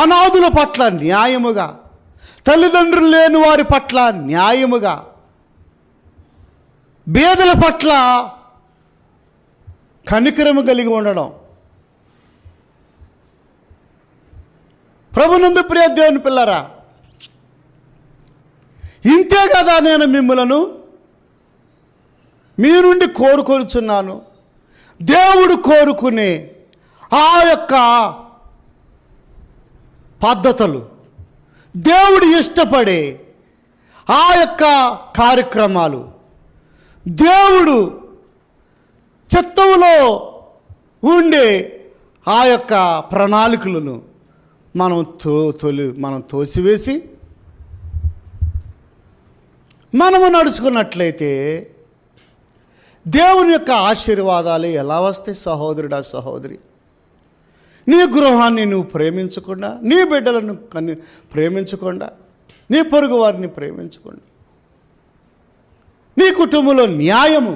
అనాథుల పట్ల న్యాయముగా తల్లిదండ్రులు లేని వారి పట్ల న్యాయముగా బేదల పట్ల కనికరము కలిగి ఉండడం. ప్రభునందు ప్రియ దేవుని పిల్లరా ఇంతే కదా నేను మిమ్మలను మీ నుండి కోరుకొనుచున్నాను. దేవుడు కోరుకునే ఆ యొక్క పద్ధతులు దేవుడు ఇష్టపడే ఆ యొక్క కార్యక్రమాలు. దేవుడు చిత్తంలో ఉండే ఆ యొక్క ప్రణాళికలను మనం తో తొలి మనం తోసివేసి మనము నడుచుకున్నట్లయితే దేవుని యొక్క ఆశీర్వాదాలు ఎలా వస్తాయి సహోదరుడా సహోదరి? నీ గృహాన్ని నువ్వు ప్రేమించకుండా నీ బిడ్డలను కని ప్రేమించకుండా నీ పొరుగు వారిని ప్రేమించకుండా నీ కుటుంబంలో న్యాయము